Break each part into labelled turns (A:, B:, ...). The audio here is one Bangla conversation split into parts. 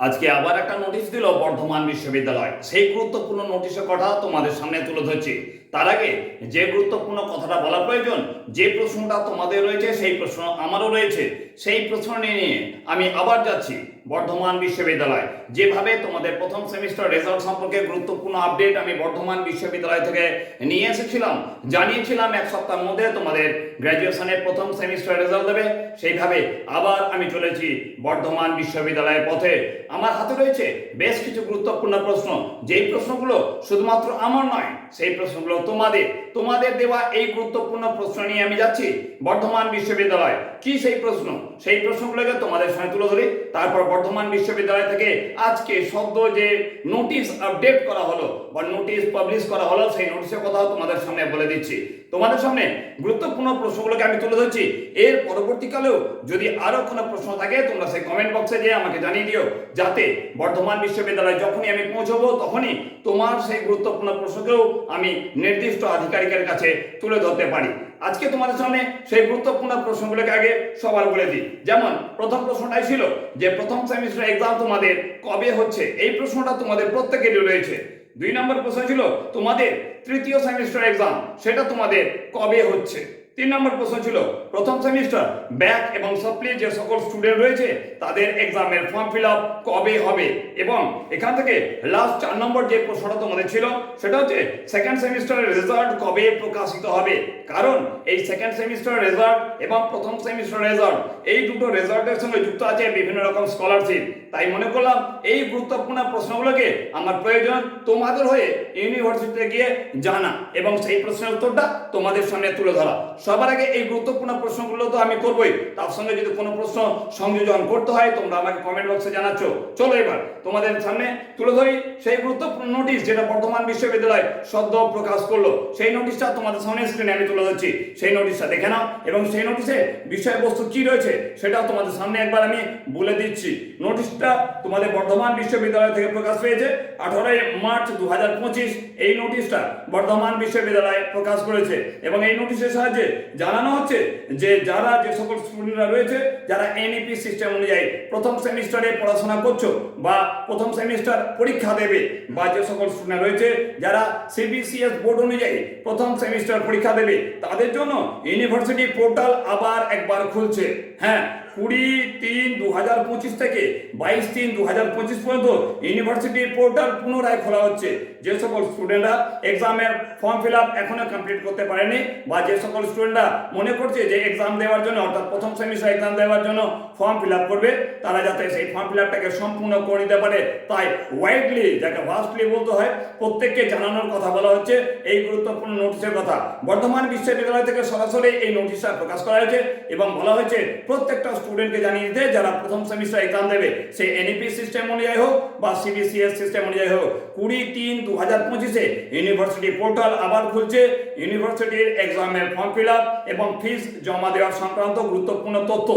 A: আজকে আবার একটা নোটিশ দিল বর্ধমান বিশ্ববিদ্যালয়। সেই গুরুত্বপূর্ণ নোটিশের কথা তোমাদের সামনে তুলে ধরছি। তার আগে যে গুরুত্বপূর্ণ কথাটা বলা প্রয়োজন, যে প্রশ্নটা তোমাদের রয়েছে, সেই প্রশ্ন আমারও রয়েছে। সেই প্রশ্ন নিয়ে আমি আবার যাচ্ছি। বর্ধমান বিশ্ববিদ্যালয়। যেভাবে তোমাদের প্রথম সেমিস্টার রেজাল্ট সম্পর্কে গুরুত্বপূর্ণ আপডেট আমি বর্ধমান বিশ্ববিদ্যালয় থেকে নিয়ে এসেছিলাম, জানিয়েছিলাম এক সপ্তাহের মধ্যে তোমাদের গ্র্যাজুয়েশনের প্রথম সেমিস্টার রেজাল্ট দেবে। সেইভাবে আবার আমি চলেছি বর্ধমান বিশ্ববিদ্যালয়ের পথে। আমার হাতে রয়েছে বেশ কিছু গুরুত্বপূর্ণ প্রশ্ন। যেই প্রশ্নগুলো শুধুমাত্র আমার নয়, সেই প্রশ্নগুলো তোমাদের। তোমাদের দেওয়া এই গুরুত্বপূর্ণ প্রশ্ন নিয়ে আমি যাচ্ছি বর্ধমান বিশ্ববিদ্যালয়। কি সেই প্রশ্ন? সেই প্রশ্নগুলোকে তোমাদের সামনে তুলে ধরি, তারপর বর্ধমান বিশ্ববিদ্যালয় থেকে আজকে সদ্য যে নোটিশ আপডেট করা হলো বা নোটিশ পাবলিশ করা হলো, সেই নোটিশের কথাও তোমাদের সামনে বলে দিচ্ছি। তোমাদের সামনে গুরুত্বপূর্ণ প্রশ্নগুলোকে আমি তুলে ধরছি। এর পরবর্তীকালেও যদি আরও কোনো প্রশ্ন থাকে, তোমরা সেই কমেন্ট বক্সে গিয়ে আমাকে জানিয়ে দিও, যাতে বর্ধমান বিশ্ববিদ্যালয়ে যখনই আমি পৌঁছবো, তখনই তোমার সেই গুরুত্বপূর্ণ প্রশ্নকেও আমি নির্দিষ্ট আধিকারিকের কাছে তুলে ধরতে পারি। আজকে তোমাদের সামনে সেই গুরুত্বপূর্ণ প্রশ্নগুলোকে আগে সবার বলে দিই। যেমন, প্রথম প্রশ্নটাই ছিল যে প্রথম সেমিস্টার এক্সাম তোমাদের কবে হচ্ছে? এই প্রশ্নটা তোমাদের প্রত্যেকেরই রয়েছে। দুই নম্বর প্রশ্ন ছিল, তোমাদের তৃতীয় সেমিস্টার এক্সাম সেটা তোমাদের কবে হচ্ছে? তিন নম্বর প্রশ্ন ছিল, প্রথম সেমিস্টার ব্যাক এবং সাপ্লি যে সকল স্টুডেন্ট রয়েছে, তাদের এক্সামের ফর্ম ফিল আপ কবে হবে? এবং এখান থেকে লাস্ট চার নম্বর যে প্রশ্নটা তোমাদের ছিল, সেটা হচ্ছে সেকেন্ড সেমিস্টারের রেজাল্ট কবে প্রকাশিত হবে? কারণ এই সেকেন্ড সেমিস্টার রেজাল্ট এবং প্রথম সেমিস্টার রেজাল্ট এই দুটো রেজাল্টের সঙ্গে যুক্ত আছে বিভিন্ন রকম স্কলারশিপ তাই মনে করলাম, এই গুরুত্বপূর্ণ প্রশ্নগুলোকে আমার প্রয়োজন তোমাদের হয়ে ইউনিভার্সিটিতে গিয়ে জানা এবং সেই প্রশ্নের উত্তরটা তোমাদের সামনে তুলে ধরা। সবার আগে এই গুরুত্বপূর্ণ প্রশ্নগুলো তো আমি করবই। তার সঙ্গে যদি কোনো প্রশ্ন সংযোজন করতে হয়, তোমরা আমাকে কমেন্ট বক্সে জানাচ্ছ। চলো এবার, তোমাদের সামনে তুলে ধরি সেই গুরুত্বপূর্ণ নোটিশ যেটা বর্ধমান বিশ্ববিদ্যালয় সদ্য প্রকাশ করল। সেই নোটিশটা তোমাদের সামনে স্ক্রিনে আমি তুলে ধরছি। সেই নোটিশটা দেখে নাও এবং সেই নোটিশে বিষয়বস্তু কি রয়েছে সেটাও তোমাদের সামনে একবার আমি বলে দিচ্ছি। নোটিশটা তোমাদের বর্ধমান বিশ্ববিদ্যালয় থেকে প্রকাশ পেয়েছে আঠারোই মার্চ দু হাজার পঁচিশ। এই নোটিশটা বর্ধমান বিশ্ববিদ্যালয় প্রকাশ করেছে এবং এই নোটিশের সাহায্যে জানানো হচ্ছে যে যারা যে সকল স্টুডেন্টরা রয়েছে, যারা এনইপি সিস্টেম অনুযায়ী প্রথম সেমিস্টারে পড়াশোনা করছ বা প্রথম সেমিস্টার পরীক্ষা দেবে, বা যে সকল স্টুডেন্ট রয়েছে, যারা সিবিসিএস বোর্ড অনুযায়ী প্রথম সেমিস্টার পরীক্ষা দেবে, তাদের জন্য ইউনিভার্সিটি পোর্টাল আবার একবার খুলছে। হ্যাঁ কুড়ি তিন দু হাজার পঁচিশ থেকে বাইশ তিন দু হাজার পঁচিশ পর্যন্ত ইউনিভার্সিটি পোর্টাল পুনরায় খোলা হচ্ছে। যে সকল স্টুডেন্টরা এক্সামের ফর্ম ফিল আপ এখনও কমপ্লিট করতে পারেনি বা যে সকল স্টুডেন্টরা মনে করছে যে এক্সাম দেওয়ার জন্য, অর্থাৎ প্রথম সেমিস্টার এক্সাম দেওয়ার জন্য ফর্ম ফিল আপ করবে, তারা যাতে সেই ফর্ম ফিল আপটাকে সম্পূর্ণ করে দিতে পারে, তাই ওয়াইডলি যাকে ভাস্টলি বলতে হয়, প্রত্যেককে জানানোর কথা বলা হচ্ছে। এই গুরুত্বপূর্ণ নোটিশের কথা। বর্ধমান বিশ্ববিদ্যালয় থেকে সরাসরি এই নোটিশটা প্রকাশ করা হয়েছে এবং বলা হয়েছে, প্রত্যেকটা স্টুডেন্টকে জানিয়ে দিতে যারা প্রথম সেমিস্টার এক্সাম দেবে, সেই এনইপি সিস্টেম অনুযায়ী হোক বা সিবিসিএস সিস্টেম অনুযায়ী হোক, কুড়ি তিন দু হাজার পঁচিশে ইউনিভার্সিটি পোর্টাল আবার খুলছে। ইউনিভার্সিটির এক্সামের ফর্ম ফিল আপ এবং ফিস জমা দেওয়ার সংক্রান্ত গুরুত্বপূর্ণ তথ্য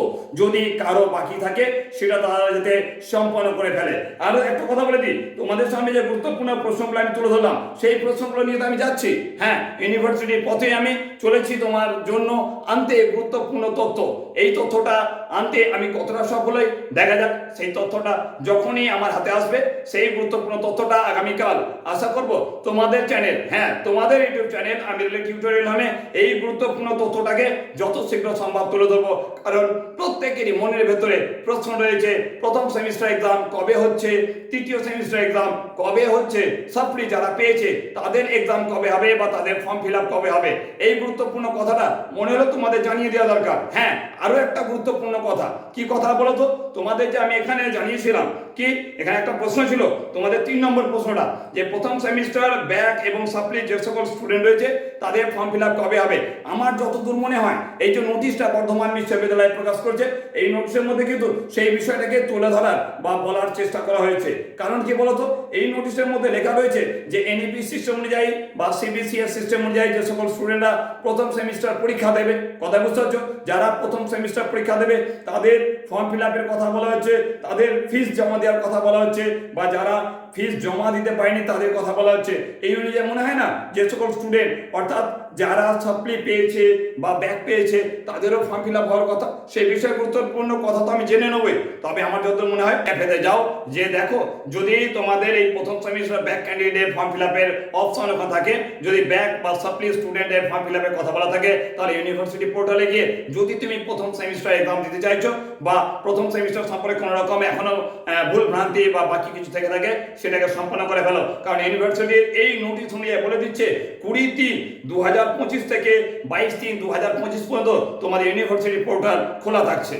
A: যদি কারও বাকি থাকে, সেটা তারা যাতে সম্পন্ন করে ফেলে। আরও একটা কথা বলে দিই, তোমাদের সামনে যে গুরুত্বপূর্ণ প্রশ্নগুলো আমি তুলে ধরলাম, সেই প্রশ্নগুলো নিয়ে তো আমি যাচ্ছি। হ্যাঁ ইউনিভার্সিটির পথে আমি চলেছি তোমার জন্য, আনতে গুরুত্বপূর্ণ তথ্য। এই তথ্যটা আনতে আমি কতটা সফল হই, দেখা যাক। সেই তথ্যটা যখনই আমার হাতে আসবে, সেই গুরুত্বপূর্ণ তথ্যটা আগামীকাল আশা করব তোমাদের চ্যানেল হ্যাঁ তোমাদের ইউটিউব চ্যানেল আমি টিউটোরিয়াল নামে এই গুরুত্বপূর্ণ তথ্যটাকে যত শীঘ্র সম্ভব তুলে ধরবো। কারণ প্রত্যেকেরই মনের ভেতরে প্রশ্ন রয়েছে, প্রথম সেমিস্টার এক্সাম কবে হচ্ছে, তৃতীয় সেমিস্টার এক্সাম কবে হচ্ছে সাপ্লি যারা পেয়েছে, তাদের এক্সাম কবে হবে বা তাদের ফর্ম ফিল কবে হবে? এই গুরুত্বপূর্ণ কথাটা মনে হলো তোমাদের জানিয়ে দেওয়া দরকার। হ্যাঁ আরও একটা গুরুত্বপূর্ণ কথা। কি কথা বলো তো? তোমাদের যে আমি এখানে জানিয়েছিলাম কি? এখানে একটা প্রশ্ন ছিল। তোমাদের তিন নম্বর প্রশ্নটা, যে প্রথম সেমিস্টার ব্যাক এবং সাপ্লি যে সকল স্টুডেন্ট রয়েছে, তাদের ফর্ম ফিল আপ কবে হবে? আমার যতদূর মনে হয়, এই যে নোটিশটা বর্ধমান বিশ্ববিদ্যালয় প্রকাশ করছে, এই নোটিশের মধ্যে কিন্তু সেই বিষয়টাকে তুলে ধরার বা বলার চেষ্টা করা হয়েছে। কারণ কি বলতো? এই নোটিশের মধ্যে লেখা রয়েছে যে এনইপি সিস্টেম অনুযায়ী বা সিবিসিএস সিস্টেম অনুযায়ী যে সকল স্টুডেন্টরা প্রথম সেমিস্টার পরীক্ষা দেবে, কথা বুঝতে পারছ? যারা প্রথম সেমিস্টার পরীক্ষা দেবে, তাদের ফর্ম ফিল আপের কথা বলা হচ্ছে তাদের ফিস জমা দেওয়ার কথা বলা হচ্ছে বা যারা ফিস জমা দিতে পারেনি তাদের কথা বলা হচ্ছে। এই অনুযায়ী মনে হয় না যে সকল স্টুডেন্ট অর্থাৎ যারা সাপ্লি পেয়েছে বা ব্যাক পেয়েছে, তাদেরও ফর্ম ফিল আপ হওয়ার কথা। সেই বিষয়ে গুরুত্বপূর্ণ কথা তো আমি জেনে নেবই। তবে আমার যত মনে হয় ক্যাফেতে যাও, যে দেখো, যদি তোমাদের এই প্রথম semester back candidate form fill আপের অপশন ওখানে থাকে, যদি ব্যাক বা সাপ্লি স্টুডেন্টের ফর্ম ফিল আপের কথা বলা থাকে, তাহলে ইউনিভার্সিটি পোর্টালে গিয়ে যদি তুমি প্রথম সেমিস্টার এক্সাম দিতে চাইছো বা প্রথম সেমিস্টার সম্পর্কে কোনো রকম এখনও ভুল ভ্রান্তি বা বাকি কিছু থেকে থাকে, সেটাকে সম্পন্ন করে ফেলো। কারণ ইউনিভার্সিটির এই নোটিশ অনুযায়ী বলে দিচ্ছে, কুড়ি তিন দু হাজার পঁচিশ থেকে বাইশ তিন দু হাজার পঁচিশ পর্যন্ত তোমাদের ইউনিভার্সিটি পোর্টাল খোলা থাকছে।